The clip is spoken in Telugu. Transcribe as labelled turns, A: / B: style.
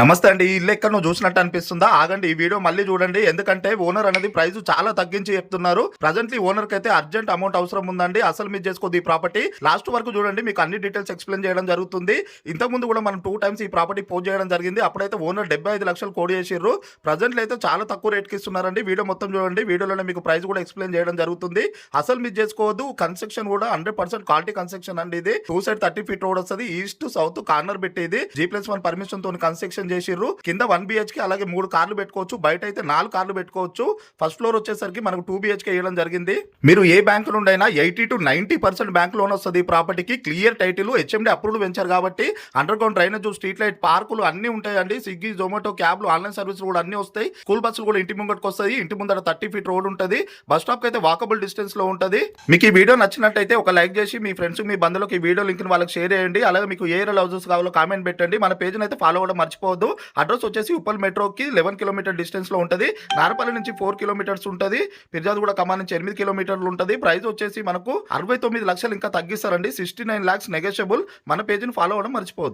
A: నమస్తే అండి ఈ ఇల్లు ఎక్కడ నువ్వు చూసినట్టు అనిపిస్తుందా? ఆగండి ఈ వీడియో మళ్ళీ చూడండి. ఎందుకంటే ఓనర్ అనేది ప్రైస్ చాలా తగ్గించి చెప్తున్నారు. ప్రజెంట్లీ ఓనర్కి అయితే అర్జెంట్ అమౌంట్ అవసరం ఉందండి. అసలు మీరు చేసుకోదు ఈ ప్రాపర్టీ. లాస్ట్ వరకు చూడండి మీకు అన్ని డీటెయిల్స్ ఎక్స్ప్లెయిన్ చేయడం జరుగుతుంది. ఇంతకుముందు కూడా మనం టూ టైమ్స్ ఈ ప్రాపర్టీ పోస్ట్ చేయడం జరిగింది. అప్పుడైతే ఓనర్ డెబ్బై ఐదు లక్షలు కోడి చేసిర్రు. ప్రజెంట్లీ అయితే చాలా తక్కువ రేట్కి ఇస్తున్నారండి. వీడియో మొత్తం చూడండి. వీడియోలోనే మీకు ప్రైస్ కూడా ఎక్స్ప్లెయిన్ చేయడం జరుగుతుంది. అసలు మీరు చేసుకోవద్దు. కన్స్ట్రక్షన్ కూడా హండ్రెడ్ పర్సెంట్ క్వాలిటీ కన్స్ట్రక్షన్ అండి ఇది. Two side thirty feet road వస్తుంది. ఈస్ట్ సౌత్ కార్నర్ పెట్టేది. జీ ప్లస్ వన్ పర్మిషన్తో కన్స్ట్రక్షన్ చేసిర్రు. కింద వన్ బిహెచ్కే అలాగే మూడు కార్లు పెట్టుకోవచ్చు. బయట అయితే నాలుగు కార్లు పెట్టుకోవచ్చు. ఫస్ట్ ఫ్లోర్ వచ్చేసరికి మనకు టూ బిహెచ్కే వేయడం జరిగింది. మీరు ఏ బ్యాంక్ నుండి అయినా eighty to ninety percent bank loan వస్తుంది ఈ ప్రాపర్టీకి. Clear title HMD approved venture కాబట్టి underground drainage street light పార్కులు అన్ని ఉంటాయండి. స్విగ్గీ జొమాటో క్యాబ్లు ఆన్లైన్ సర్వీస్ కూడా అన్ని వస్తాయి. స్కూల్ బస్సులు కూడా ఇంటి ముంగట్కి వస్తాయి. ఇంటి ముందర థర్టీ ఫీట్ రోడ్ ఉంటుంది. బస్ స్టాప్ అయితే వాకబుల్ డిస్టెన్స్లో ఉంటుంది. మీకు ఈ వీడియో నచ్చినట్టయితే ఒక లైక్ చేసి మీ ఫ్రెండ్స్ మీ బంధువులకు ఈ వీడియో లింక్ వాళ్ళకి షేర్ చేయండి. అలాగే మీకు ఏ ఏరియా హౌసెస్ కావాలో కామెంట్ పెట్టండి. మన పేజ్ అయితే ఫాలో అవ్వడం మర్చిపోవద్దు. అడ్రస్ వచ్చేసి ఉప్పల్ మెట్రోకి లెవెన్ కిలోమీటర్ డిస్టెన్స్లో ఉంటుంది. నారపల్లి నుంచి ఫోర్ కిలోమీటర్స్ ఉంటుంది. పిర్జాద్ కూడా ఖమ్మం నుంచి ఎనిమిది కిలోమీటర్లు ఉంటుంది. ప్రైస్ వచ్చేసి మనకు అరవై తొమ్మిది లక్షలు ఇంకా తగ్గిస్తారండి. Sixty nine lakhs negotiable. మన పేజీని ఫాలో అవ్వడం మర్చిపోవద్దు.